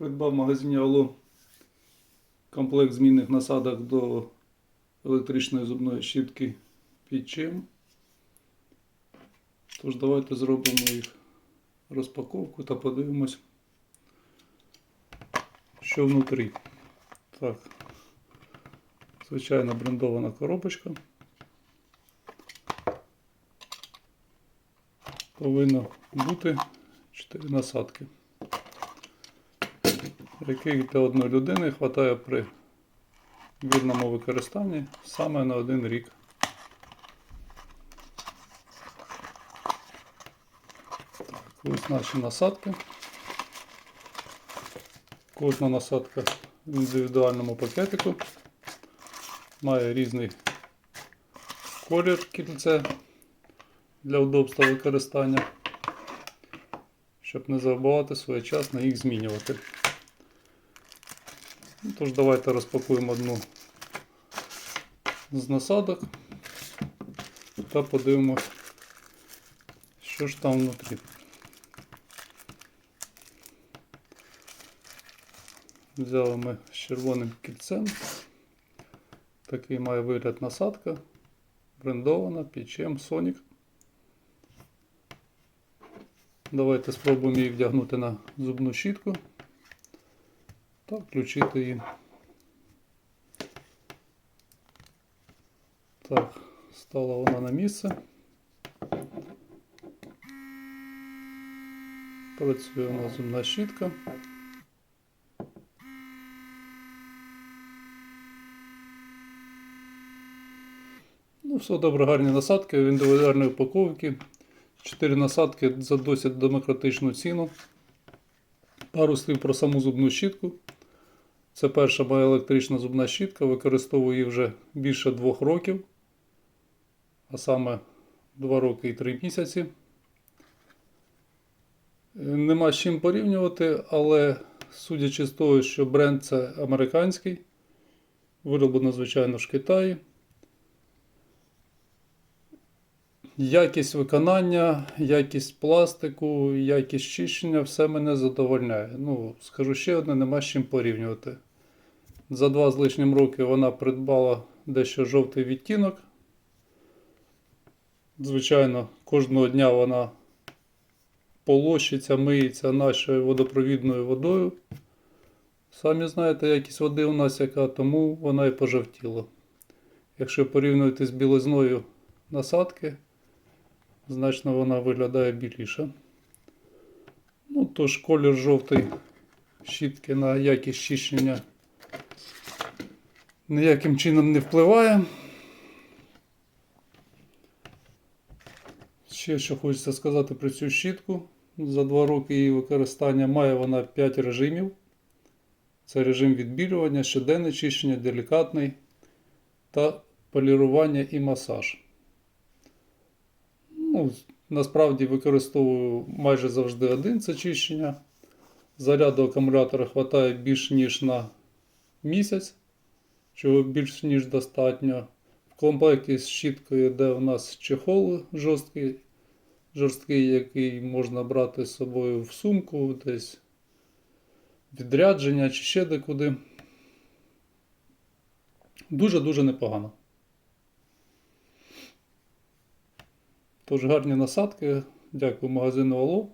Придбав в магазині Алло комплект змінних насадок до електричної зубної щітки під чим. Тож давайте зробимо їх розпаковку та подивимось, що внутрі. Так, звичайно брендована коробочка. Повинно бути 4 насадки, яких для одної людини вистачає при вірному використанні саме на один рік. Так, ось наші насадки. Кожна насадка в індивідуальному пакетику має різний колір кільце для удобства використання, щоб не забувати своєчасно їх змінювати. Тож давайте розпакуємо одну з насадок та подивимось, що ж там внутрі. Взяли ми з червоним кільцем. Такий має вигляд насадка. Брендована, пічем, Sonic. Давайте спробуємо її вдягнути на зубну щітку та включити її. Так, стала вона на місце. Працює у нас зубна щітка. Ну, все добре, гарні насадки в індивідуальній упаковці. Чотири насадки за досить демократичну ціну. Пару слів про саму зубну щітку. Це перша моя електрична зубна щітка. Використовую її вже більше двох років, а саме 2 роки і 3 місяці. Е, Нема з чим порівнювати, але судячи з того, що бренд це американський, вироблено, звичайно в Китаї. Якість виконання, якість пластику, якість чищення все мене задовольняє. Ну, скажу ще одне, нема з чим порівнювати. За два з лишнім роки вона придбала дещо жовтий відтінок. Звичайно, кожного дня вона полощиться, миється нашою водопровідною водою. Самі знаєте, якість води у нас яка, тому вона і пожовтіла. Якщо порівнювати з білизною насадки, значно вона виглядає біліше. Ну, тож колір жовтий щітки на якість чищення ніяким чином не впливає. Ще що хочеться сказати про цю щітку. За 2 роки її використання має вона 5 режимів. Це режим відбілювання, щоденне чищення, делікатний та полірування і масаж. Ну, насправді використовую майже завжди один це чищення. Заряду акумулятора вистачає більш ніж на місяць, чого більш ніж достатньо. В комплекті з щіткою йде у нас чехол жорсткий, жорсткий, який можна брати з собою в сумку, десь відрядження чи ще декуди. Дуже-дуже непогано. Тож гарні насадки. Дякую магазину Алло.